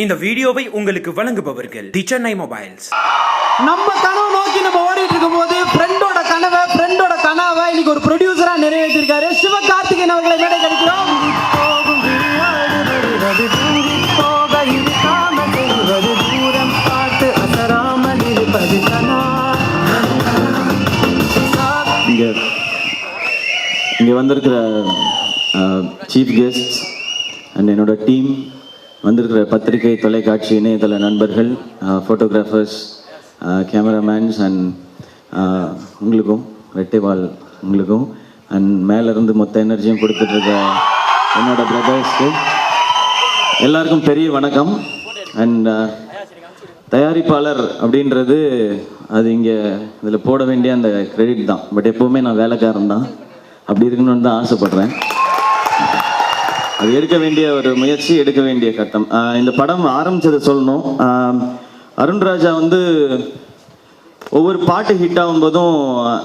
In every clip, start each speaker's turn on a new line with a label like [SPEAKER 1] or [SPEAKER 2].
[SPEAKER 1] இந்த வீடியோவை உங்களுக்கு வழங்குபவர்கள் தி சென்னை மொபைல்ஸ்.
[SPEAKER 2] நம்ம கனவு நோக்கி நம்ம ஓடிட்டு இருக்கும்போது ஃப்ரெண்டோட கனவை ஃப்ரெண்டோட கனவை இன்னைக்கு ஒரு ப்ரொடியூசரா நிறைவேற்றிருக்காரு. சிவகார்த்திகேயன் அவர்களை மேடை கிடைக்கிறோம்.
[SPEAKER 3] இங்கே இங்கே வந்திருக்கிற சீஃப் கெஸ்ட்ஸ் அண்ட் என்னோட டீம் வந்திருக்கிற பத்திரிகை தொலைக்காட்சி இணையதள நண்பர்கள் ஃபோட்டோகிராஃபர்ஸ் கேமராமேன்ஸ் அண்ட் உங்களுக்கும் ரெட்டைவால் உங்களுக்கும் அண்ட் மேலேருந்து மொத்த எனர்ஜியும் கொடுத்துட்ருக்க என்னோட பிரதர்ஸ்க்கு எல்லாருக்கும் பெரிய வணக்கம். அண்ட் தயாரிப்பாளர் அப்படின்றது அது இங்கே இதில் போட வேண்டிய அந்த கிரெடிட் தான். பட் எப்போவுமே நான் வேலைக்காரன் தான். அப்படி இருக்கணும்னு தான் ஆசைப்படுறேன். அது எடுக்க வேண்டிய ஒரு முயற்சி எடுக்க வேண்டிய கட்டம். இந்த படம் ஆரம்பித்ததை சொல்லணும். அருண்ராஜா வந்து ஒவ்வொரு பாட்டு ஹிட் ஆகும்போதும்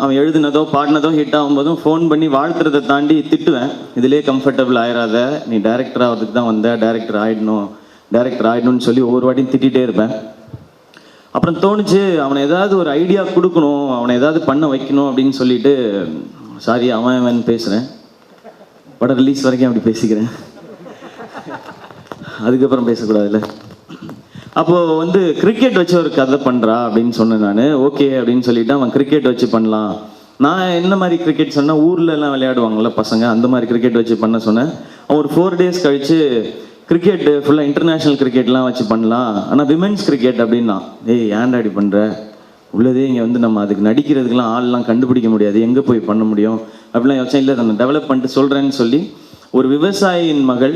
[SPEAKER 3] அவன் எழுதினதோ பாடினதோ ஹிட் ஆகும்போதும் ஃபோன் பண்ணி வாழ்த்துறதை தாண்டி திட்டுவேன். இதுலேயே கம்ஃபர்டபுள் ஆயிடாத நீ டேரக்டர் ஆகிறதுக்கு தான் வந்த. டேரக்டர் ஆயிடணும். டேரக்டர் ஆகிடணும்னு சொல்லி ஒவ்வொரு வாட்டியும் திட்டிகிட்டே இருப்பேன். அப்புறம் தோணுச்சு அவனை ஏதாவது ஒரு ஐடியா கொடுக்கணும். அவனை ஏதாவது பண்ண வைக்கணும் அப்படின்னு சொல்லிட்டு சாரி அவன் அவன் பேசுகிறேன் படம் ரிலீஸ் வரைக்கும் அப்படி பேசிக்கிறேன். அதுக்கப்புறம் பேசக்கூடாதுல்ல. அப்போது வந்து கிரிக்கெட் வச்சு ஒரு கதை பண்ணுறா அப்படின்னு சொன்னேன் நான். ஓகே அப்படின்னு சொல்லிட்டு அவன் கிரிக்கெட் வச்சு பண்ணலாம். நான் என்ன மாதிரி கிரிக்கெட் சொன்னால் ஊர்லலாம் எல்லாம் பசங்க அந்த மாதிரி கிரிக்கெட் வச்சு பண்ண சொன்னேன். அவன் ஒரு ஃபோர் டேஸ் கழித்து கிரிக்கெட் ஃபுல்லாக இன்டர்நேஷ்னல் கிரிக்கெட்லாம் வச்சு பண்ணலாம். ஆனால் விமென்ஸ் கிரிக்கெட் அப்படின்னா ஏய் ஏன்டா இப்படி பண்ணுற உள்ளதே இங்கே வந்து நம்ம அதுக்கு நடிக்கிறதுக்கெலாம் ஆள்லாம் கண்டுபிடிக்க முடியாது. எங்கே போய் பண்ண முடியும்? அப்படிலாம் யோசனை இல்லை நான் டெவலப் பண்ணிட்டு சொல்கிறேன்னு சொல்லி ஒரு விவசாயியின் மகள்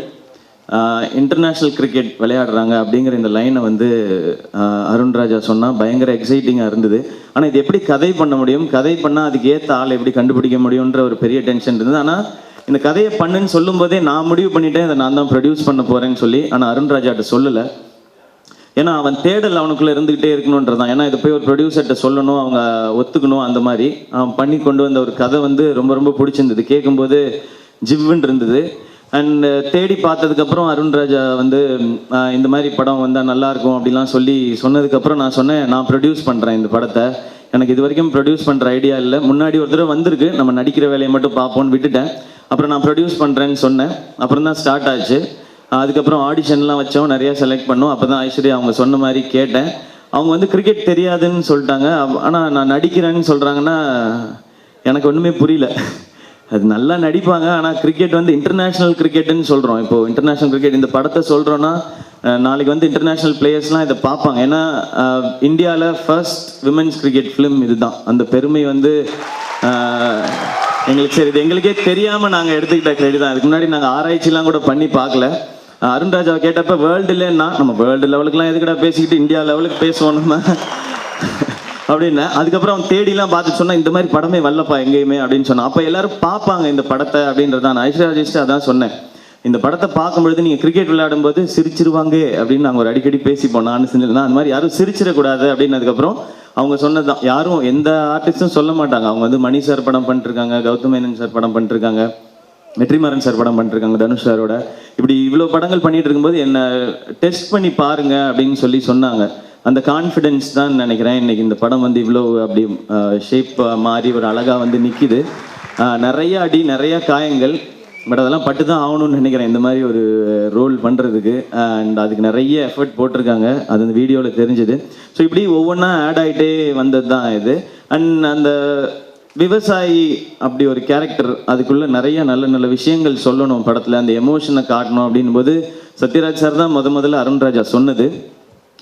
[SPEAKER 3] இன்டர்நேஷ்னல் கிரிக்கெட் விளையாடுறாங்க அப்படிங்கிற இந்த லைனை வந்து அருண்ராஜா சொன்னால் பயங்கர எக்ஸைட்டிங்காக இருந்தது. ஆனால் இது எப்படி கதை பண்ண முடியும்? கதை பண்ணால் அதுக்கு ஏற்ற ஆள் எப்படி கண்டுபிடிக்க முடியுன்ற ஒரு பெரிய டென்ஷன் இருந்தது. ஆனால் இந்த கதையை பண்ணுன்னு சொல்லும்போதே நான் முடிவு பண்ணிட்டேன். இதை நான் தான் ப்ரொடியூஸ் பண்ண போகிறேன்னு சொல்லி ஆனால் அருண்ராஜாட்ட சொல்லலை. ஏன்னா அவன் தேடல் அவனுக்குள்ள இருந்துகிட்டே இருக்கணுன்றதான் ஏன்னா இதை போய் ஒரு ப்ரொடியூசர்கிட்ட சொல்லணும் அவங்க ஒத்துக்கணும் அந்த மாதிரி. அவன் பண்ணி கொண்டு வந்த ஒரு கதை வந்து ரொம்ப ரொம்ப பிடிச்சிருந்தது. கேட்கும்போது ஜிவ்வுன்னு இருந்தது. அண்ட் தேடி பார்த்ததுக்கப்புறம் அருண்ராஜா வந்து இந்த மாதிரி படம் வந்தால் நல்லாயிருக்கும் அப்படிலாம் சொல்லி சொன்னதுக்கப்புறம் நான் சொன்னேன் நான் ப்ரொடியூஸ் பண்ணுறேன் இந்த படத்தை. எனக்கு இது வரைக்கும் ப்ரொடியூஸ் பண்ணுற ஐடியா இல்லை. முன்னாடி ஒரு தடவை வந்திருக்கு. நம்ம நடிக்கிற வேலையை மட்டும் பார்ப்போம்னு விட்டுட்டேன். அப்புறம் நான் ப்ரொடியூஸ் பண்ணுறேன்னு சொன்னேன். அப்புறம் தான் ஸ்டார்ட் ஆச்சு. அதுக்கப்புறம் ஆடிஷன்லாம் வச்சோம் நிறையா செலக்ட் பண்ணோம். அப்போ தான் ஐஸ்வர்யா அவங்க சொன்ன மாதிரி கேட்டேன். அவங்க வந்து கிரிக்கெட் தெரியாதுன்னு சொல்லிட்டாங்க. ஆனால் நான் நடிக்கிறேன்னு சொல்கிறாங்கன்னா எனக்கு ஒன்றுமே புரியல. அது நல்லா நடிப்பாங்க. ஆனால் கிரிக்கெட் வந்து இன்டர்நேஷ்னல் கிரிக்கெட்டுன்னு சொல்கிறோம் இப்போ இன்டர்நேஷ்னல் கிரிக்கெட் இந்த படத்தை சொல்கிறோன்னா நாளைக்கு வந்து இன்டர்நேஷ்னல் பிளேயர்ஸ்லாம் இதை பார்ப்பாங்க. ஏன்னா இந்தியாவில் ஃபர்ஸ்ட் விமென்ஸ் கிரிக்கெட் ஃபிலிம் இதுதான். அந்த பெருமை வந்து எங்களுக்கு சரி இது எங்களுக்கே தெரியாமல் நாங்கள் எடுத்துக்கிட்ட கிரெடிட் தான் அதுக்கு முன்னாடி நாங்கள் ஆராய்ச்சிலாம் கூட பண்ணி பார்க்கல. அருண்ராஜாவை கேட்டப்ப இல்லைன்னா நம்ம வேர்ல்டு லெவலுக்குலாம் எதுக்கடா பேசிக்கிட்டு இந்தியா லெவலுக்கு பேசுவோம் நம்ம அப்படின்னு. அதுக்கப்புறம் அவன் தேடிலாம் பார்த்து சொன்னா இந்த மாதிரி படமே வரலப்பா எங்கேயுமே அப்படின்னு சொன்னான். அப்போ எல்லாரும் பார்ப்பாங்க இந்த படத்தை அப்படின்றத நான் ஐஸ்வர்யா ராஜேஷ்ட அதான் சொன்னேன். இந்த படத்தை பார்க்கும்பொழுது நீங்கள் கிரிக்கெட் விளையாடும்போது சிரிச்சிருவாங்க அப்படின்னு நாங்கள் ஒரு அடிக்கடி பேசிப்போம் நான் செஞ்சதுனா அந்த மாதிரி யாரும் சிரிச்சிடக்கூடாது அப்படின்னதுக்கப்புறம் அவங்க சொன்னதுதான். யாரும் எந்த ஆர்டிஸ்டும் சொல்ல மாட்டாங்க. அவங்க வந்து மணி சார் படம் பண்ணிருக்காங்க கௌதம் மேனன் சார் படம் பண்ணிருக்காங்க. வெற்றிமாறன் சார் படம் பண்ணிருக்காங்க தனுஷ் சாரோட. இப்படி இவ்வளோ படங்கள் பண்ணிட்டு இருக்கும்போது என்னை டெஸ்ட் பண்ணி பாருங்க அப்படின்னு சொல்லி சொன்னாங்க. அந்த கான்ஃபிடென்ஸ் தான் நினைக்கிறேன். இன்னைக்கு இந்த படம் வந்து இவ்வளோ அப்படி ஷேப் மாறி ஒரு அழகாக வந்து நிற்கிது நிறைய அடி நிறைய காயங்கள் பட் அதெல்லாம் பட்டு தான் ஆகணும்னு நினைக்கிறேன். இந்த மாதிரி ஒரு ரோல் பண்ணுறதுக்கு அண்ட் அதுக்கு நிறைய எஃபர்ட் போட்டிருக்காங்க. அது அந்த வீடியோவில் தெரிஞ்சுது. ஸோ இப்படி ஒவ்வொன்றா ஆட் ஆகிட்டே வந்தது தான் இது. அண்ட் அந்த விவசாயி அப்படி ஒரு கேரக்டர் அதுக்குள்ள நிறைய நல்ல நல்ல விஷயங்கள் சொல்லணும் படத்தில். அந்த எமோஷனை காட்டணும் அப்படின் போது சத்யராஜ் சார் தான் முத முதல்ல அருண்ராஜா சொன்னது.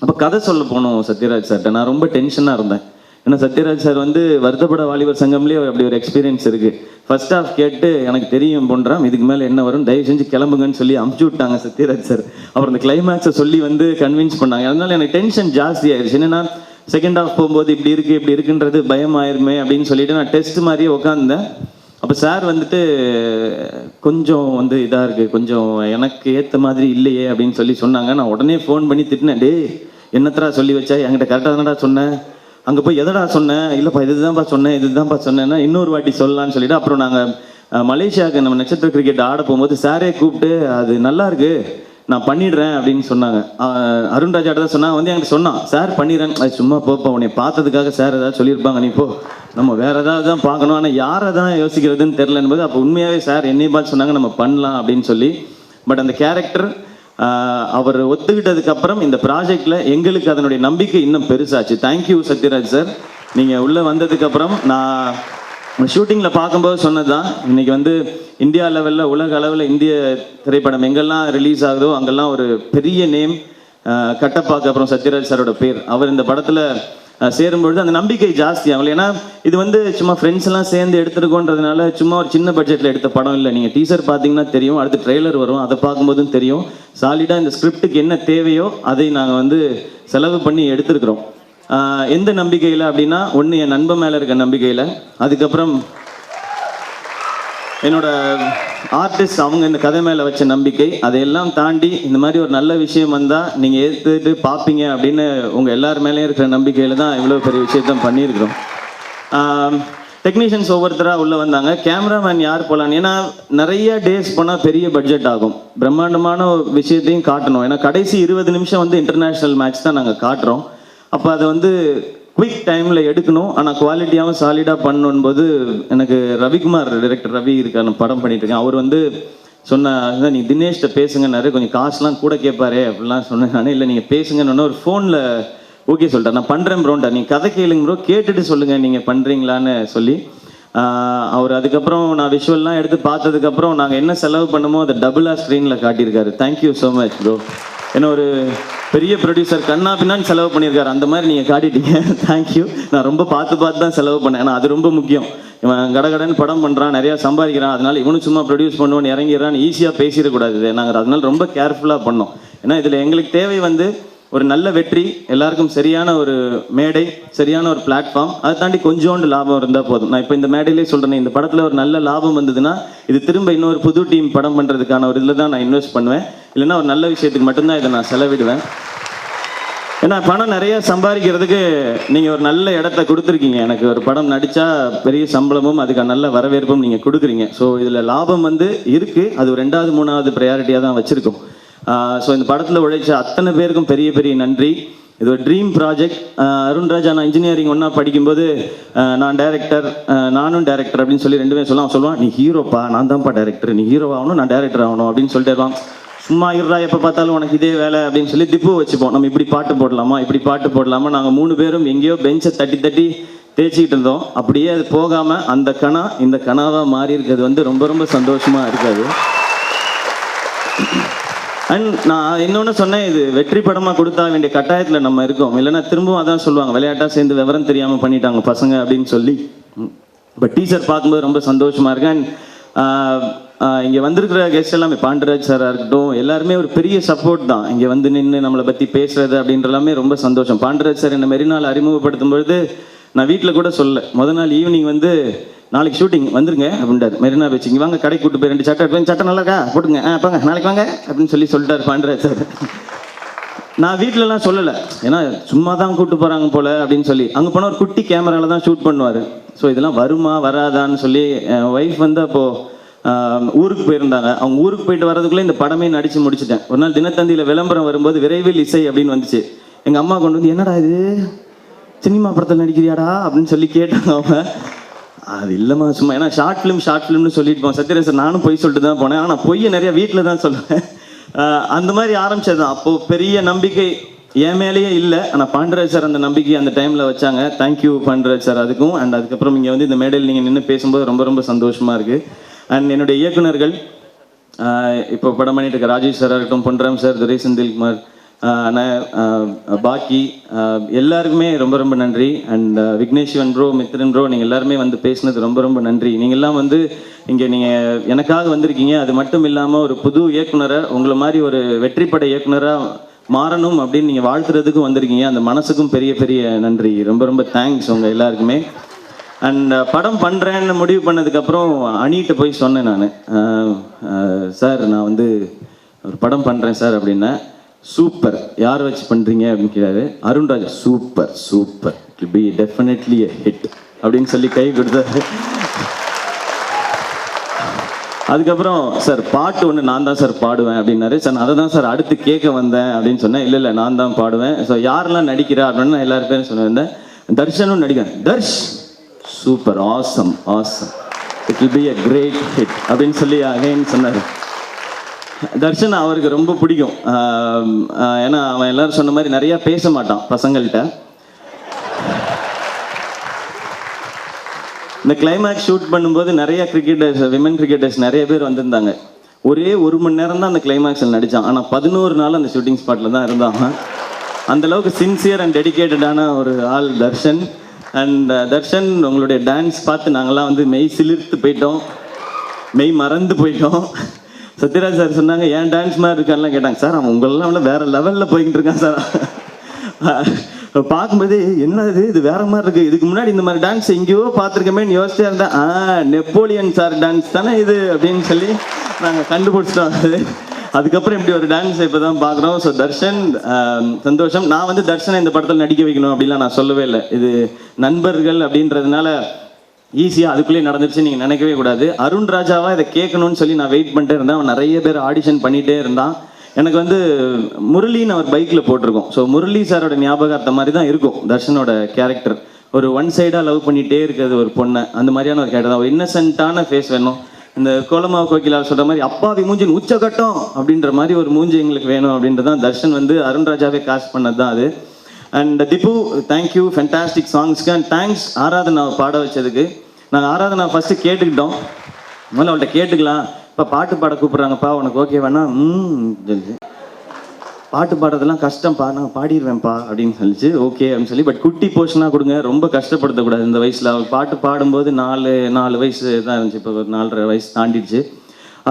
[SPEAKER 3] அப்போ கதை சொல்ல போனோம் சத்யராஜ் சார்கிட்ட நான் ரொம்ப டென்ஷனாக இருந்தேன். ஏன்னா சத்யராஜ் சார் வந்து வருத்தப்பட வாலிபர் சங்கம்லேயே அப்படி ஒரு எக்ஸ்பீரியன்ஸ் இருக்கு. ஃபர்ஸ்ட் ஆஃப் கேட்டு எனக்கு தெரியும் போன்றாம் இதுக்கு மேலே என்ன வரும்? தயவு செஞ்சு கிளம்புங்கன்னு சொல்லி அமுச்சு விட்டாங்க சத்யராஜ் சார் அப்புறம் இந்த கிளைமேக்ஸை சொல்லி வந்து கன்வின்ஸ் பண்ணாங்க. அதனால எனக்கு டென்ஷன் ஜாஸ்தி ஆயிடுச்சு. என்னன்னா செகண்ட் ஹாஃப் போகும்போது இப்படி இருக்குது இப்படி இருக்குன்றது பயம் ஆயிருமே அப்படின்னு சொல்லிட்டு நான் டெஸ்ட் மாதிரியே உட்காந்தேன் அப்போ சார் வந்துட்டு கொஞ்சம் வந்து இதாக இருக்குது கொஞ்சம் எனக்கு ஏற்ற மாதிரி இல்லையே அப்படின்னு சொல்லி சொன்னாங்க. நான் உடனே ஃபோன் பண்ணி திட்டினேன் டே என்னத்தடா சொல்லி வச்சா? என்கிட்ட கரெக்டாக தானடா சொன்னேன் அங்கே போய் எதடா சொன்னேன் இல்லைப்பா இதுதான்ப்பா சொன்னேன் இதுதான்ப்பா சொன்னேன்னா இன்னொரு வாட்டி சொல்லலாம்னு சொல்லிட்டு அப்புறம் நாங்கள் மலேசியாவுக்கு நம்ம நட்சத்திர கிரிக்கெட் ஆட போகும்போது சாரே கூப்பிட்டு அது நல்லா இருக்குது நான் பண்ணிடுறேன் அப்படின்னு சொன்னாங்க. அருண்ராஜாட்ட தான் சொன்னாங்க வந்து என்கிட்ட சொன்னான் சார் பண்ணிடுறேன். அது சும்மா போப்பா உன்னை பார்த்ததுக்காக சார் ஏதாவது சொல்லியிருப்பாங்க நீ போ. நம்ம வேற ஏதாவது தான் பார்க்கணும். ஆனால் யாரை தான் யோசிக்கிறதுன்னு தெரில என்பது அப்போ உண்மையாகவே சார் என்னை பார்த்து சொன்னாங்க நம்ம பண்ணலாம் அப்படின்னு சொல்லி. பட் அந்த கேரக்டர் அவர் ஒத்துக்கிட்டதுக்கு அப்புறம் இந்த ப்ராஜெக்டில் எங்களுக்கு அதனுடைய நம்பிக்கை இன்னும் பெருசாச்சு. தேங்க்யூ சத்யராஜ் சார் நீங்கள் உள்ளே வந்ததுக்கப்புறம் நான் ஷூட்டிங்கில் பார்க்கும்போது சொன்னது தான் இன்றைக்கி வந்து இந்தியா லெவலில் உலக அளவில் இந்திய திரைப்படம் எங்கெல்லாம் ரிலீஸ் ஆகுதோ அங்கெல்லாம் ஒரு பெரிய நேம் கட்டப்பாக்கு அப்புறம் சத்யராஜ் சாரோட பேர். அவர் இந்த படத்தில் சேரும்பொழுது அந்த நம்பிக்கை ஜாஸ்தி ஆகல ஏன்னா இது வந்து சும்மா ஃப்ரெண்ட்ஸ் எல்லாம் சேர்ந்து எடுத்துருக்கோன்றதுனால சும்மா ஒரு சின்ன பட்ஜெட்டில் எடுத்த படம் இல்லை. நீங்கள் டீசர் பார்த்தீங்கன்னா தெரியும் அடுத்து ட்ரெய்லர் வரும் அதை பார்க்கும்போதும் தெரியும். சாலிடாக இந்த ஸ்கிரிப்டுக்கு என்ன தேவையோ அதை நாங்கள் வந்து செலவு பண்ணி எடுத்துருக்குறோம். எந்த நம்பிக்கையில் அப்படின்னா ஒன்று என் நண்பன் மேலே இருக்க நம்பிக்கையில் அதுக்கப்புறம் என்னோட ஆர்டிஸ்ட் அவங்க இந்த கதை மேலே வச்ச நம்பிக்கை அதையெல்லாம் தாண்டி இந்த மாதிரி ஒரு நல்ல விஷயம் வந்தால் நீங்கள் ஏற்றுட்டு பார்ப்பீங்க அப்படின்னு உங்கள் எல்லார் மேலேயும் இருக்கிற நம்பிக்கையில் தான் இவ்வளோ பெரிய விஷயத்தான் பண்ணியிருக்கிறோம். டெக்னீஷியன்ஸ் ஒவ்வொருத்தராக உள்ளே வந்தாங்க. கேமராமேன் யார் போகலான்னு ஏன்னா நிறைய டேஸ் போனால் பெரிய பட்ஜெட் ஆகும். பிரம்மாண்டமான ஒரு விஷயத்தையும் காட்டணும். ஏன்னா கடைசி இருபது நிமிஷம் வந்து இன்டர்நேஷ்னல் மேட்ச் தான் நாங்கள் காட்டுறோம். அப்போ அதை வந்து குயிக் டைமில் எடுக்கணும். ஆனால் குவாலிட்டியாகவும் சாலிடாக பண்ணணும்போது எனக்கு ரவிக்குமார் டைரக்டர் ரவி இருக்கார் நான் படம் பண்ணிகிட்ருக்கேன் அவர் வந்து சொன்ன நீ தினேஷ்கிட்ட பேசுங்கன்னாரு. கொஞ்சம் காசுலாம் கூட கேட்பாரு அப்படிலாம் சொன்னேன் நான். இல்லை நீங்கள் பேசுங்கன்னு ஒரு ஃபோனில் ஓகே சொல்லிட்டேன் நான் பண்ணுறேன் ப்ரோண்டா நீங்கள் கதை கேளுங்க ப்ரோ கேட்டுட்டு சொல்லுங்கள் நீங்கள் பண்ணுறீங்களான்னு சொல்லி. அவர் அதுக்கப்புறம் நான் விஷுவல்லாம் எடுத்து பார்த்ததுக்கப்புறம் நாங்கள் என்ன செலவு பண்ணமோ அதை டபுளாக ஸ்க்ரீனில் காட்டியிருக்காரு. Thank you so much bro என்ன ஒரு பெரிய ப்ரொடியூசர் கண்ணா பின்னான்னு செலவு பண்ணியிருக்காரு. அந்த மாதிரி நீங்கள் காட்டிட்டீங்க. தேங்க்யூ நான் ரொம்ப பார்த்து பார்த்து தான் செலவு பண்ணேன். ஏன்னா அது ரொம்ப முக்கியம். இவன் கடகடன்னு படம் பண்ணுறான் நிறையா சம்பாதிக்கிறான். அதனால் இவனும் சும்மா ப்ரொடியூஸ் பண்ணுவோன்னு இறங்கிடுறான்னு ஈஸியாக பேசிடக்கூடாது. நாங்கள் அதனால ரொம்ப கேர்ஃபுல்லாக பண்ணோம். ஏன்னா இதில் எங்களுக்கு தேவை வந்து ஒரு நல்ல வெற்றி எல்லாருக்கும் சரியான ஒரு மேடை சரியான ஒரு பிளாட்ஃபார்ம் அதை தாண்டி கொஞ்சோண்டு லாபம் இருந்தால் போதும். நான் இப்போ இந்த மேடையிலே சொல்கிறேன் இந்த படத்தில் ஒரு நல்ல லாபம் வந்ததுன்னா இது திரும்ப இன்னொரு புது டீம் படம் பண்ணுறதுக்கான ஒரு இதில் தான் நான் இன்வெஸ்ட் பண்ணுவேன். இல்லைன்னா ஒரு நல்ல விஷயத்துக்கு மட்டும்தான் இதை நான் செலவிடுவேன். ஏன்னா பணம் நிறைய சம்பாதிக்கிறதுக்கு நீங்கள் ஒரு நல்ல இடத்த கொடுத்துருக்கீங்க. எனக்கு ஒரு படம் நடித்தா பெரிய சம்பளமும் அதுக்கான நல்ல வரவேற்பும் நீங்கள் கொடுக்குறீங்க. ஸோ இதில் லாபம் வந்து இருக்குது அது ஒரு ரெண்டாவது மூணாவது ப்ரையாரிட்டியாக தான் வச்சுருக்கோம். ஸோ இந்த படத்தில் உழைச்ச அத்தனை பேருக்கும் பெரிய பெரிய நன்றி. இது ஒரு ட்ரீம் ப்ராஜெக்ட் அருண்ராஜா நான் இன்ஜினியரிங் ஒன்றா படிக்கும்போது நான் டேரக்டர் நானும் டேரக்டர் அப்படின்னு சொல்லி ரெண்டுமே சொல்லலாம் சொல்லுவான் நீ ஹீரோப்பா நான் தான்ப்பா டேரக்டர் நீ ஹீரோ ஆகணும் நான் டேரக்டர் ஆகணும் அப்படின்னு சொல்லிட்டு இருப்பான். சும்மா இருடா எப்போ பார்த்தாலும் உனக்கு இதே வேலை அப்படின்னு சொல்லி திப்பு வச்சுப்போம். நம்ம இப்படி பாட்டு போடலாமா? இப்படி பாட்டு போடலாமா? நாங்கள் மூணு பேரும் எங்கேயோ பெஞ்சை தட்டி தட்டி தேய்ச்சிக்கிட்டு இருந்தோம். அப்படியே அது போகாமல் அந்த கணா இந்த கனாவாக மாறி இருக்கிறது வந்து ரொம்ப ரொம்ப சந்தோஷமாக இருக்காது. அண்ட் நான் இன்னொன்று சொன்னேன் இது வெற்றி படமாக கொடுத்தா வேண்டிய கட்டாயத்தில் நம்ம இருக்கோம். இல்லைன்னா திரும்பவும் அதான் சொல்லுவாங்க விளையாட்டாக சேர்ந்து விவரம் தெரியாமல் பண்ணிட்டாங்க பசங்க அப்படின்னு சொல்லி. பட் டீச்சர் பார்க்கும்போது ரொம்ப சந்தோஷமாக இருக்கேன் அண்ட் இங்கே வந்திருக்கிற கெஸ்ட் எல்லாமே பாண்டராஜ் சாராக இருக்கட்டும் எல்லாருமே ஒரு பெரிய சப்போர்ட் தான். இங்கே வந்து நின்று நம்மளை பற்றி பேசுறது அப்படின்ற எல்லாமே ரொம்ப சந்தோஷம். பாண்டராஜ் சார் என்னை மெரிநாள் அறிமுகப்படுத்தும் பொழுது நான் வீட்டில் கூட சொல்ல முத நாள் ஈவினிங் வந்து நாளைக்கு ஷூட்டிங் வந்துருங்க அப்படின்றாரு. மெரினா பீச் இங்கே வாங்க கடைக்கு கூட்டு போய் ரெண்டு சட்டை எடுத்து, சட்டை நல்லா இருக்கா? போட்டுங்க. ஆ போங்க நாளைக்கு வாங்க அப்படின்னு சொல்லி சொல்லிட்டாரு பாண்டராஜ் சார். நான் வீட்டிலலாம் சொல்லலை. ஏன்னா சும்மா தான் கூட்டு போகிறாங்க போல அப்படின்னு சொல்லி. அங்கே போனால் ஒரு குட்டி கேமராவில் தான் ஷூட் பண்ணுவார். ஸோ இதெல்லாம் வருமா வராதான்னு சொல்லி என் ஒய்ஃப் வந்து அப்போது ஊருக்கு போயிருந்தாங்க. அவங்க ஊருக்கு போயிட்டு வரதுக்குள்ளே இந்த படமே நடித்து முடிச்சிட்டேன். ஒரு நாள் தினத்தந்தியில் விளம்பரம் வரும்போது விரைவில் இசை அப்படின்னு வந்துச்சு. எங்கள் அம்மா கொண்டு வந்து என்னடா இது? சினிமா படத்தில் நடிக்கிறியாடா? அப்படின்னு சொல்லி கேட்டாங்க அவங்க. அது இல்லைம்மா சும்மா ஏன்னா ஷார்ட் ஃபிலிம் ஷார்ட் ஃபிலிம்னு சொல்லிட்டு போனேன் சத்யராஜ் சார் நானும் பொய் சொல்லிட்டு தான் போனேன். ஆனால் பொய்யை நிறைய வீட்டில் தான் சொல்லுவேன். அந்த மாதிரி ஆரம்பிச்சது தான். அப்போது பெரிய நம்பிக்கை என் மேலேயே இல்லை. ஆனால் பாண்டராஜ் சார் அந்த நம்பிக்கை அந்த டைமில் வச்சாங்க. தேங்க்யூ பாண்டராஜ் சார் அதுக்கும். அண்ட் அதுக்கப்புறம் இங்கே வந்து இந்த மேடையில் நீங்கள் நின்று பேசும்போது ரொம்ப ரொம்ப சந்தோஷமாக இருக்குது அண்ட் என்னுடைய இயக்குனர்கள் இப்போ படம் பண்ணிட்டு இருக்க ராஜேஷ் சார் இருக்கட்டும் பொன்ராம் சார் துரை செந்தில்குமார் பாக்கி எல்லாருக்குமே ரொம்ப ரொம்ப நன்றி. And Vigneshwan bro Mithran bro நீங்கள் எல்லாருமே வந்து பேசினது ரொம்ப ரொம்ப நன்றி. நீங்கள்லாம் வந்து இங்கே நீங்கள் எனக்காக வந்திருக்கீங்க. அது மட்டும் இல்லாமல் ஒரு புது இயக்குனரை உங்களை மாதிரி ஒரு வெற்றிப்பட இயக்குனராக மாறணும் அப்படின்னு நீங்கள் வாழ்த்துறதுக்கும் வந்திருக்கீங்க. அந்த மனசுக்கும் பெரிய பெரிய நன்றி. ரொம்ப ரொம்ப தேங்க்ஸ் உங்கள் எல்லாருக்குமே. அண்ட் படம் பண்ணுறேன்னு முடிவு பண்ணதுக்கப்புறம் அணிகிட்ட போய் சொன்னேன் நான். சார் நான் வந்து ஒரு படம் பண்ணுறேன் சார் அப்படின்னேன். சூப்பர் யார் வச்சு பண்ணுறீங்க அப்படின்னு கேட்டாரு Arunraj super super it be definitely a hit அப்படின்னு சொல்லி கை கொடுத்தாரு. அதுக்கப்புறம் சார் பாட்டு ஒன்று நான் தான் சார் பாடுவேன் அப்படின்னாரு. சார் நான் அதை தான் சார் அடுத்து கேட்க வந்தேன் அப்படின்னு சொன்னேன். இல்லை இல்லை நான் தான் பாடுவேன். ஸோ யாரெல்லாம் நடிக்கிறா அப்படின்னு நான் எல்லாரும் பேரும் சொல்லியிருந்தேன் தர்ஷனும் நடிக்கிறேன். Darsh super awesome awesome it will be a great hit அப்படின்னு சொல்லி அகைன் சொன்னார். தர்ஷன் அவருக்கு ரொம்ப பிடிக்கும். ஏன்னா அவன் எல்லாரும் சொன்ன மாதிரி நிறைய பேச மாட்டான் பசங்கள்கிட்ட. இந்த கிளைமேக்ஸ் ஷூட் பண்ணும்போது நிறைய கிரிக்கெட்டர்ஸ் விமன் கிரிக்கெட்டர்ஸ் நிறைய பேர் வந்திருந்தாங்க. ஒரே ஒரு மணி நேரம் தான் அந்த கிளைமேக்ஸில் நடித்தான் ஆனால் பதினோரு நாள் அந்த ஷூட்டிங் ஸ்பாட்டில் தான் இருந்தான். அந்த அளவுக்கு சின்சியர் அண்ட் டெடிகேட்டடான ஒரு ஆள் தர்ஷன். அண்ட் தர்ஷன் உங்களுடைய டான்ஸ் பார்த்து நாங்கள்லாம் வந்து மெய் சிலிர்த்து போயிட்டோம். மெய் மறந்து போயிட்டோம். சத்யராஜ் சார் சொன்னாங்க ஏன் டான்ஸ் மாதிரி இருக்கான்லாம் கேட்டாங்க. சார் அவன் உங்களெல்லாம் விட வேற லெவலில் போய்கிட்டு இருக்கான் சார். பார்க்கும்போது என்ன இது? இது வேற மாதிரி இருக்கு. இதுக்கு முன்னாடி இந்த மாதிரி டான்ஸ் எங்கேயோ பார்த்துருக்கமேன்னு யோசிச்சா இருந்தேன். ஆ நெப்போலியன் சார் டான்ஸ் தானே இது? அப்படின்னு சொல்லி நாங்கள் கண்டுபிடிச்சிட்டோம் அது. அதுக்கப்புறம் இப்படி ஒரு டான்ஸ் இப்போ தான் பார்க்குறோம். ஸோ தர்ஷன் சந்தோஷம். நான் வந்து தர்ஷனை இந்த படத்தில் நடிக்க வைக்கணும் அப்படிலாம் நான் சொல்லவே இல்லை. இது நண்பர்கள் அப்படின்றதுனால ஈஸியாக அதுக்குள்ளேயே நடந்துருச்சு நீங்கள் நினைக்கவே கூடாது. அருண் ராஜாவாக இதை கேட்கணும்னு சொல்லி நான் வெயிட் பண்ணிட்டே இருந்தேன். அவன் நிறைய பேர் ஆடிஷன் பண்ணிகிட்டே இருந்தான். எனக்கு வந்து முரளின்னு அவர் பைக்கில் போட்டிருக்கோம். ஸோ முரளி சாரோட ஞாபகார்த்த மாதிரி தான் இருக்கும் தர்ஷனோட கேரக்டர் ஒரு ஒன் சைடாக லவ் பண்ணிகிட்டே இருக்கிறது ஒரு பொண்ணை. அந்த மாதிரியான ஒரு கேரக்டர் தான். ஒரு இன்னசென்ட்டான ஃபேஸ் வேணும். இந்த கோலமா கோகிலா சொல்கிற மாதிரி அப்பாவி மூஞ்சின் உச்சகட்டம் அப்படின்ற மாதிரி ஒரு மூஞ்சி எங்களுக்கு வேணும் அப்படின்றது தான் தர்ஷன் வந்து அருண் ராஜாவே காஸ்ட் பண்ணது தான் அது. And Tippu thank you fantastic சாங்ஸ்க்கு and thanks Aradhana பாட வச்சதுக்கு. நாங்கள் ஆராதனா ஃபஸ்ட்டு கேட்டுக்கிட்டோம். முதல்ல அவள்கிட்ட கேட்டுக்கலாம். இப்போ பாட்டு பாட கூப்பிட்றாங்கப்பா உனக்கு ஓகே வேணா? ம் சொல்லிச்சு. பாட்டு பாடுறதெல்லாம் கஷ்டம்ப்பா நான் பாடிடுவேன்ப்பா அப்படின்னு சொல்லிச்சு. ஓகே அப்படின்னு சொல்லி பட் குட்டி போர்ஷனாக கொடுங்க. ரொம்ப கஷ்டப்படுத்தக்கூடாது இந்த வயசில். அவள் பாட்டு பாடும்போது நாலு நாலு வயசு தான் இருந்துச்சு. இப்போ ஒரு நாலரை வயசு தாண்டிடுச்சு.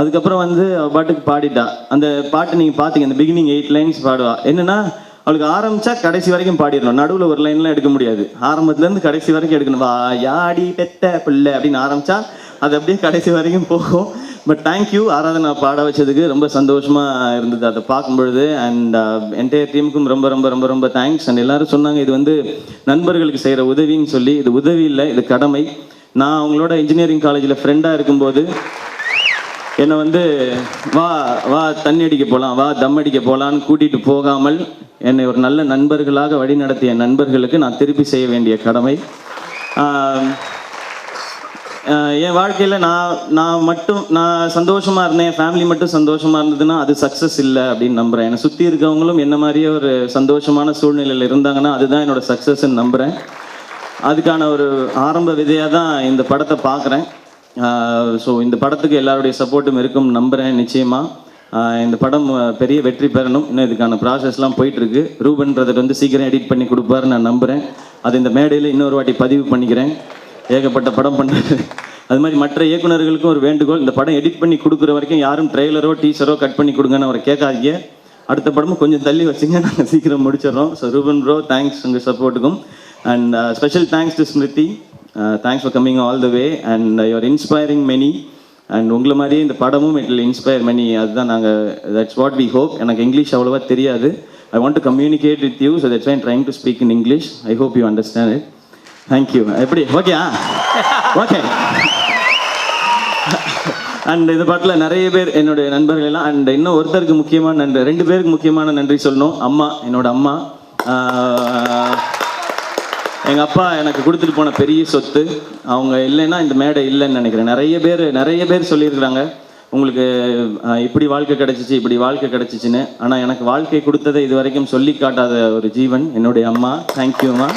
[SPEAKER 3] அதுக்கப்புறம் வந்து அவள் பாட்டுக்கு பாடிட்டா. அந்த பாட்டு நீங்கள் பார்த்தீங்க இந்த பிகினிங் எயிட் லைன்ஸ் பாடுவா. என்னென்னா அவளுக்கு ஆரம்பிச்சா கடைசி வரைக்கும் பாடிடணும். நடுவில் ஒரு லைன்லாம் எடுக்க முடியாது. ஆரம்பத்துலேருந்து கடைசி வரைக்கும் எடுக்கணும். வா யாடி பெத்த பிள்ளை அப்படின்னு ஆரம்பிச்சா அது அப்படியே கடைசி வரைக்கும் போகும். பட் தேங்க்யூ ஆராதனா பாட வச்சதுக்கு ரொம்ப சந்தோஷமாக இருந்தது. அதை பார்க்கும் பொழுது அண்ட் என்டையர் uh, டீமுக்கும் ரொம்ப ரொம்ப ரொம்ப ரொம்ப தேங்க்ஸ் அண்ட் எல்லாரும் சொன்னாங்க இது வந்து நண்பர்களுக்கு செய்கிற உதவின்னு சொல்லி. இது உதவி இல்லை இது கடமை. நான் அவங்களோட இன்ஜினியரிங் காலேஜில் ஃப்ரெண்டாக இருக்கும்போது என்னை வந்து வா வா தண்ணி அடிக்க போகலாம் வா தம் அடிக்க போகலான்னு கூட்டிகிட்டு போகாமல் என்னை ஒரு நல்ல நண்பர்களாக வழிநடத்திய நண்பர்களுக்கு நான் திருப்பி செய்ய வேண்டிய கடமை. என் வாழ்க்கையில் நான் நான் மட்டும் நான் சந்தோஷமாக இருந்தேன் என் ஃபேமிலி மட்டும் சந்தோஷமாக இருந்ததுன்னா அது சக்ஸஸ் இல்லை அப்படின்னு நம்புகிறேன் என்னை சுற்றி இருக்கவங்களும் என்ன மாதிரியே ஒரு சந்தோஷமான சூழ்நிலையில் இருந்தாங்கன்னா அதுதான் என்னோட சக்ஸஸ்ன்னு நம்புகிறேன் அதுக்கான ஒரு ஆரம்ப விதையாக தான் இந்த படத்தை பார்க்குறேன். ஸோ இந்த படத்துக்கு எல்லாருடைய சப்போர்ட்டும் இருக்கும் நம்புகிறேன் நிச்சயமாக இந்த படம் பெரிய வெற்றி பெறணும். இன்னும் இதுக்கான ப்ராசஸ்லாம் போயிட்டுருக்கு. ரூபன் பிரதர் வந்து சீக்கிரம் எடிட் பண்ணி கொடுப்பாரு நான் நம்புகிறேன் அது இந்த மேடையில் இன்னொரு வாட்டி பதிவு பண்ணிக்கிறேன். ஏகப்பட்ட படம் பண்ணுறது அது மாதிரி மற்ற இயக்குனர்களுக்கும் ஒரு வேண்டுகோள். இந்த படம் எடிட் பண்ணி கொடுக்குற வரைக்கும் யாரும் ட்ரெய்லரோ டீச்சரோ கட் பண்ணி கொடுங்கன்னு அவரை கேட்காதீங்க. அடுத்த படமும் கொஞ்சம் தள்ளி வச்சுங்க. நாங்கள் சீக்கிரம் முடிச்சிடுறோம். ஸோ ரூபன் ப்ரோ தேங்க்ஸ் உங்கள் சப்போர்ட்டுக்கும் and special thanks to Smriti thanks for coming all the way and your inspiring many and உங்களை மாதிரியே இந்த படமும் இட் இல் இன்ஸ்பயர் மெனி அதுதான் நாங்கள் தட்ஸ் வாட் வி ஹோப் எனக்கு இங்கிலீஷ் அவ்வளோவா தெரியாது. I want to communicate with you so that's I trying to speak in English I hope you understand it thank you எப்படி? ஓகே ஓகே அண்ட் இந்த பாட்டில் நிறைய பேர் என்னுடைய நண்பர்கள் எல்லாம் அண்ட் இன்னும் ஒருத்தருக்கு முக்கியமான நன்றி ரெண்டு பேருக்கு முக்கியமான நன்றி சொல்லணும். அம்மா என்னோட அம்மா. Uh, எங்கள் அப்பா எனக்கு கொடுத்துட்டு போன பெரிய சொத்து. அவங்க இல்லைன்னா இந்த மேடை இல்லைன்னு நினைக்கிறேன். நிறைய பேர் நிறைய பேர் சொல்லியிருக்கிறாங்க. உங்களுக்கு இப்படி வாழ்க்கை கிடச்சிச்சு இப்படி வாழ்க்கை கிடச்சிச்சின்னு. ஆனால் எனக்கு வாழ்க்கை கொடுத்ததை இது வரைக்கும் சொல்லி காட்டாத ஒரு ஜீவன் என்னுடைய அம்மா. தேங்க்யூம்மா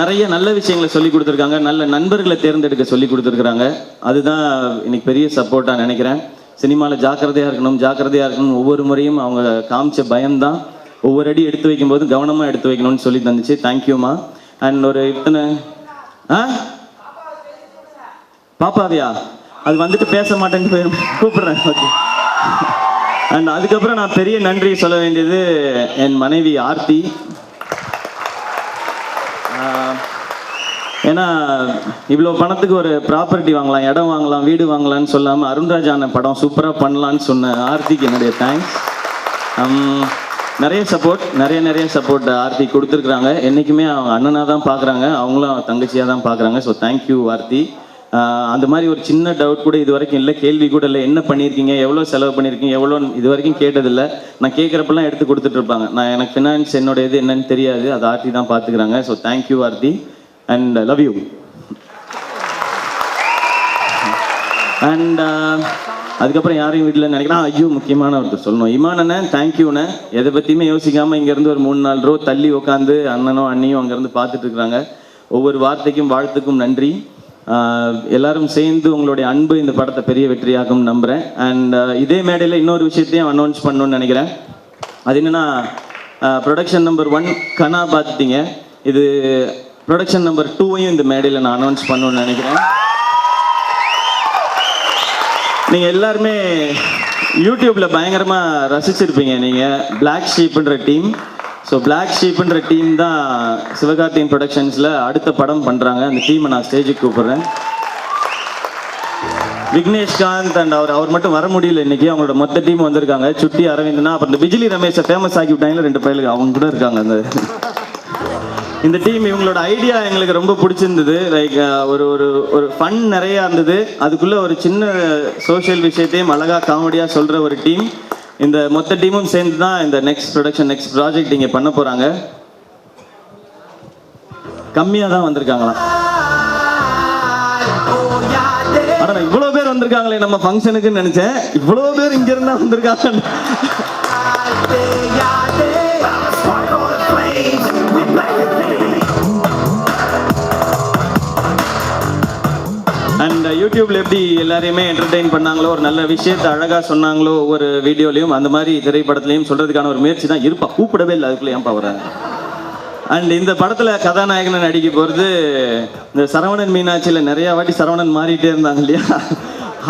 [SPEAKER 3] நிறைய நல்ல விஷயங்களை சொல்லி கொடுத்துருக்காங்க. நல்ல நண்பர்களை தேர்ந்தெடுக்க சொல்லி கொடுத்துருக்குறாங்க. அதுதான் இன்னைக்கு பெரிய சப்போர்ட்டாக நினைக்கிறேன். சினிமாவில் ஜாக்கிரதையாக இருக்கணும் ஜாக்கிரதையாக இருக்கணும் ஒவ்வொரு முறையும் அவங்க காமிச்ச பயம்தான். ஒவ்வொரு அடி எடுத்து வைக்கும்போது கவனமாக எடுத்து வைக்கணும்னு சொல்லி தந்துச்சு. தேங்க்யூம்மா அண்ட் ஒரு இத்தனை ஆ? பாப்பாவியா? அது வந்துட்டு பேச மாட்டேன்னு போய் கூப்பிடுறேன். ஓகே அண்ட் அதுக்கப்புறம் நான் பெரிய நன்றி சொல்ல வேண்டியது என் மனைவி ஆர்த்தி. ஏன்னா இவ்வளோ பணத்துக்கு ஒரு ப்ராப்பர்ட்டி வாங்கலாம் இடம் வாங்கலாம் வீடு வாங்கலாம்னு சொல்லாமல் அருண்ராஜான படம் சூப்பராக பண்ணலான்னு சொன்ன ஆர்த்திக்கு என்னுடைய தேங்க்ஸ் நிறைய சப்போர்ட் நிறைய நிறைய சப்போர்ட் ஆர்த்தி கொடுத்துருக்குறாங்க. என்றைக்குமே அவங்க அண்ணனாக தான் பார்க்குறாங்க அவங்களும் தங்கச்சியாக தான் பார்க்குறாங்க ஸோ தேங்க்யூ ஆர்த்தி. அந்த மாதிரி ஒரு சின்ன டவுட் கூட இது வரைக்கும் இல்லை. கேள்வி கூட இல்லை. என்ன பண்ணியிருக்கீங்க? எவ்வளோ செலவு பண்ணியிருக்கீங்க? எவ்வளோ இது வரைக்கும் கேட்டதில்லை. நான் கேட்குறப்பெல்லாம் எடுத்து கொடுத்துட்டு இருப்பாங்க. நான் எனக்கு ஃபினான்ஸ் என்னோட இது என்னன்னு தெரியாது. அது ஆர்த்தி தான் பார்த்துக்கிறாங்க so thank you Aarthi. And love you and அதுக்கப்புறம் யாரையும் வீட்டில் நினைக்கிறேன் ஐயோ முக்கியமான ஒருத்தர் சொல்லணும். இமான் அண்ணன் தேங்க்யூண்ணே எதை பற்றியுமே யோசிக்காமல் இங்கேருந்து ஒரு மூணு நாலு ரூபா தள்ளி உட்காந்து அண்ணனோ அண்ணியும் அங்கேருந்து பார்த்துட்டு இருக்கிறாங்க ஒவ்வொரு வார்த்தைக்கும் வாழ்த்துக்கும் நன்றி. எல்லாரும் சேர்ந்து உங்களுடைய அன்பு இந்த படத்தை பெரிய வெற்றியாகும் நம்புகிறேன் அண்ட் இதே மேடையில் இன்னொரு விஷயத்தையும் அனௌன்ஸ் பண்ணணும்னு நினைக்கிறேன். அது என்னென்னா ப்ரொடக்ஷன் நம்பர் ஒன் கனா பார்த்துட்டீங்க. இது ப்ரொடக்ஷன் நம்பர் டூவையும் இந்த மேடையில் நான் அனௌன்ஸ் பண்ணணும்னு நினைக்கிறேன். நீங்கள் எல்லாருமே யூடியூப்பில் பயங்கரமாக ரசிச்சிருப்பீங்க. நீங்கள் பிளாக் ஷீப்ன்ற டீம் ஸோ பிளாக் ஷீப்ன்ற டீம் தான் சிவகார்த்தியின் ப்ரொடக்ஷன்ஸில் அடுத்த படம் பண்ணுறாங்க அந்த டீமை நான் ஸ்டேஜுக்கு கூப்பிட்றேன். விக்னேஷ்காந்த் அண்ட் அவர் அவர் மட்டும் வர முடியல இன்னைக்கு. அவங்களோட மொத்த டீம் வந்திருக்காங்க. சுட்டி அரவிந்தனா அப்புறம் இந்த பிஜிலி ரமேஷை ஃபேமஸ் ஆக்கி விட்டாங்களே ரெண்டு பயிலுக்கு. அவங்க கூட இருக்காங்க அந்த இந்த டீம் இவங்களோட ஐடியா எங்களுக்கு ரொம்ப பிடிச்சிருந்தது. லைக் ஒரு ஒரு ஒரு ஃபன் நிறையா இருந்தது. அதுக்குள்ளே ஒரு சின்ன சோஷியல் விஷயத்தையும் அழகாக காமெடியாக சொல்கிற ஒரு டீம். இந்த மொத்த டீமும் சேர்ந்து தான் இந்த நெக்ஸ்ட் ப்ரொடக்ஷன் நெக்ஸ்ட் ப்ராஜெக்ட் இங்கே பண்ண போகிறாங்க கம்மியாக தான் வந்திருக்காங்களாம் ஆனால் இவ்வளோ பேர் வந்திருக்காங்களே நம்ம ஃபங்க்ஷனுக்குன்னு நினச்சேன். இவ்வளோ பேர் இங்க வந்திருக்காங்க யூடியூப்ல எப்படி எல்லாரையுமே என்டர்டெயின் பண்ணாங்களோ ஒரு நல்ல விஷயத்தை அழகா சொன்னாங்களோ ஒவ்வொரு வீடியோலையும் அந்த மாதிரி திரைப்படத்துலையும் சொல்றதுக்கான ஒரு முயற்சி தான் இருப்பா. கூப்பிடவே இல்லை அதுக்குள்ள ஏன்பா வராங்க அண்ட் இந்த படத்துல கதாநாயகனை நடிக்க போறது இந்த சரவணன் மீனாட்சியில நிறைய வாட்டி சரவணன் மாறிட்டே இருந்தாங்க இல்லையா?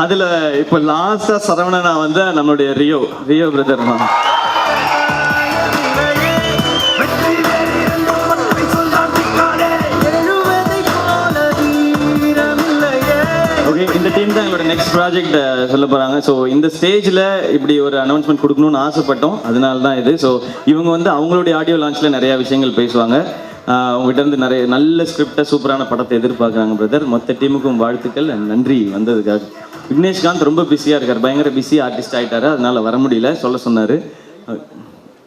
[SPEAKER 3] அதுல இப்போ லாஸ்டா சரவணனா வந்து நம்மளுடைய ரியோ ரியோ பிரதர் தான். இந்த நெக்ஸ்ட் ப்ராஜெக்ட் சொல்ல போறாங்க. ஸோ இந்த ஸ்டேஜில் இப்படி ஒரு அனௌன்ஸ்மெண்ட் கொடுக்கணும்னு ஆசைப்பட்டோம். அதனால தான் இது. ஸோ இவங்க வந்து அவங்களுடைய ஆடியோ லான்ச்சில் நிறைய விஷயங்கள் பேசுவாங்க. அவங்ககிட்ட உங்ககிட்ட இருந்து நிறைய நல்ல ஸ்கிரிப்டை சூப்பரான படத்தை எதிர்பார்க்குறாங்க பிரதர் மொத்த டீமுக்கும் வாழ்த்துக்கள் நன்றி வந்ததுக்காக. விக்னேஷ்காந்த் ரொம்ப பிஸியாக இருக்கார். பயங்கர பிஸி ஆர்டிஸ்ட் ஆகிட்டாரு அதனால வர முடியல. சொல்ல சொன்னார்.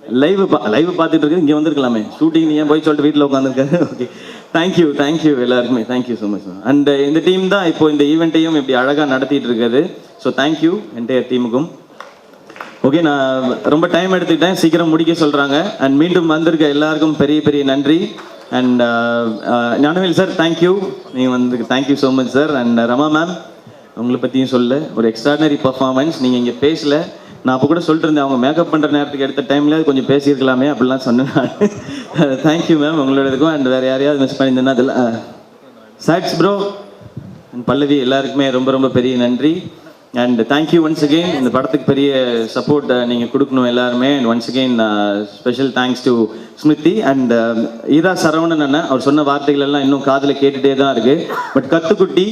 [SPEAKER 3] லைவ் பா லைவ் பார்த்துட்டு இருக்கு இங்கே வந்திருக்கலாமே. ஷூட்டிங் நீ ஏன் போய் சொல்லிட்டு வீட்டில் உட்காந்துருக்காரு okay thank you thank you எல்லாருக்குமே. Thank you so much and இந்த டீம் தான் இப்போ இந்த ஈவெண்ட்டையும் இப்படி அழகாக நடத்திட்டு இருக்குது ஸோ தேங்க்யூ என்டையர் டீமுக்கும் ஓகே நான் ரொம்ப டைம் எடுத்துக்கிட்டேன். சீக்கிரம் முடிக்க சொல்கிறாங்க அண்ட் மீண்டும் வந்திருக்க எல்லாருக்கும் பெரிய பெரிய நன்றி. And uh, uh, Gnanavel sir thank you நீங்கள் வந்து thank you so much sir and Rama ma'am உங்களை பற்றியும் சொல்ல ஒரு எக்ஸ்ட்ராடனரி பர்ஃபார்மன்ஸ் நீங்கள் இங்கே பேசலை. நான் அப்போ கூட சொல்லிட்டு இருந்தேன் அவங்க மேக்கப் பண்ணுற நேரத்துக்கு எடுத்த டைமில் கொஞ்சம் பேசியிருக்கலாமே அப்படிலாம் சொன்னேன் தேங்க்யூ மேம் உங்களோட இதுக்கும் அண்ட் வேறு யாரையாவது மிஸ் பண்ணியிருந்தேன்னா அதில் சாட்ஸ் ப்ரோ அண்ட் பல்லவி எல்லாருக்குமே ரொம்ப ரொம்ப பெரிய நன்றி. அண்ட் தேங்க்யூ ஒன்ஸ் அகெயின் இந்த படத்துக்கு பெரிய சப்போர்ட் நீங்கள் கொடுக்கணும் எல்லாருமே. And once again special thanks to Smriti and Era Saravanan அண்ணன் அவர் சொன்ன வார்த்தைகள் எல்லாம் இன்னும் காதில் கேட்டுகிட்டே தான் இருக்குது பட் கத்துக்குட்டி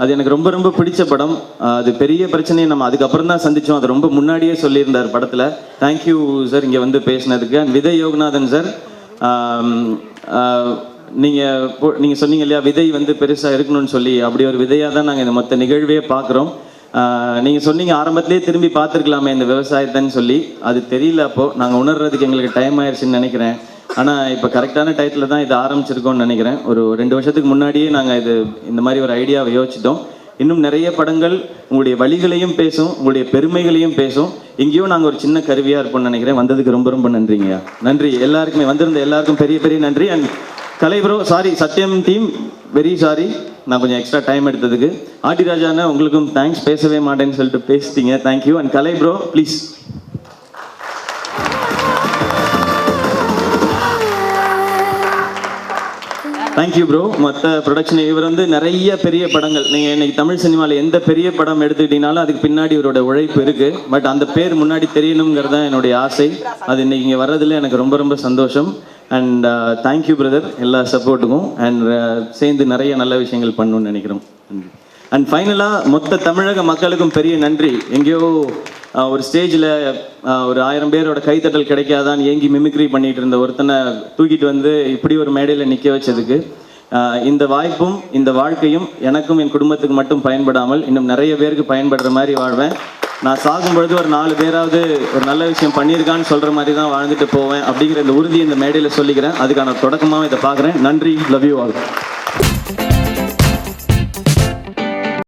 [SPEAKER 3] அது எனக்கு ரொம்ப ரொம்ப பிடிச்ச படம். அது பெரிய பிரச்சனையை நம்ம அதுக்கப்புறம் தான் சந்திச்சோம். அது ரொம்ப முன்னாடியே சொல்லியிருந்தார் படத்தில். தேங்க்யூ சார் இங்கே வந்து பேசினதுக்கு. அண்ட் விதை யோகநாதன் சார் நீங்கள் நீங்கள் சொன்னீங்க இல்லையா விதை வந்து பெருசாக இருக்கணும்னு சொல்லி. அப்படி ஒரு விதையாக தான் நாங்கள் இந்த மொத்த நிகழ்வே பார்க்குறோம் நீங்கள் சொன்னீங்க ஆரம்பத்திலே திரும்பி பார்த்துருக்கலாமே இந்த விவசாயத்தைன்னு சொல்லி. அது தெரியல அப்போது நாங்கள் உணர்றதுக்கு எங்களுக்கு டைம் ஆயிடுச்சுன்னு நினைக்கிறேன். ஆனால் இப்போ கரெக்டான டயத்தில் தான் இது ஆரம்பிச்சிருக்கோம்னு நினைக்கிறேன். ஒரு ரெண்டு வருஷத்துக்கு முன்னாடியே நாங்கள் இது இந்த மாதிரி ஒரு ஐடியாவை யோசிச்சிட்டோம். இன்னும் நிறைய படங்கள் உங்களுடைய வழிகளையும் பேசும் உங்களுடைய பெருமைகளையும் பேசும். எங்கேயோ நாங்கள் ஒரு சின்ன கருவியாக இருப்போம்னு நினைக்கிறேன். வந்ததுக்கு ரொம்ப ரொம்ப நன்றிங்கய்யா நன்றி. எல்லாருக்குமே வந்திருந்த எல்லாருக்கும் பெரிய பெரிய நன்றி. And Kalai bro sorry Sathyam team very sorry நான் கொஞ்சம் எக்ஸ்ட்ரா டைம் எடுத்ததுக்கு. ஆட்டி ராஜாண்ணா உங்களுக்கும் தேங்க்ஸ் பேசவே மாட்டேன்னு சொல்லிட்டு பேசிட்டீங்க. Thank you and Kalai bro please thank you bro மற்ற ப்ரொடக்ஷன் இவர் வந்து நிறைய பெரிய படங்கள். நீங்கள் இன்னைக்கு தமிழ் சினிமாவில் எந்த பெரிய படம் எடுத்துக்கிட்டீங்கனாலும் அதுக்கு பின்னாடி இவரோட உழைப்பு இருக்குது பட் அந்த பேர் முன்னாடி தெரியணுங்கிறது தான் என்னுடைய ஆசை. அது இன்னைக்கு இங்கே வர்றதுல எனக்கு ரொம்ப ரொம்ப சந்தோஷம். அண்ட் தேங்க்யூ பிரதர் எல்லா சப்போர்ட்டுக்கும் அண்ட் uh, சேர்ந்து நிறைய நல்ல விஷயங்கள் பண்ணணும்னு நினைக்கிறோம். அண்ட் ஃபைனலாக மொத்த தமிழக மக்களுக்கும் பெரிய நன்றி. எங்கேயோ ஒரு ஸ்டேஜில் ஒரு ஆயிரம் பேரோட கைத்தட்டல் கிடைக்காதான் ஏங்கி மிமிக்ரி பண்ணிட்டு இருந்த ஒருத்தனை தூக்கிட்டு வந்து இப்படி ஒரு மேடையில் நிற்க வச்சதுக்கு இந்த வாய்ப்பும் இந்த வாழ்க்கையும் எனக்கும் என் குடும்பத்துக்கு மட்டும் பயன்படாமல் இன்னும் நிறைய பேருக்கு பயன்படுற மாதிரி வாழ்வேன். நான் சாகும் பொழுது ஒரு நாலு பேராவது ஒரு நல்ல விஷயம் பண்ணியிருக்கான்னு சொல்கிற மாதிரி தான் வாழ்ந்துட்டு போவேன் அப்படிங்கிற இந்த உறுதி இந்த மேடையில் சொல்லிக்கிறேன். அதுக்கான தொடக்கமாக இதை பார்க்குறேன். நன்றி. Love you all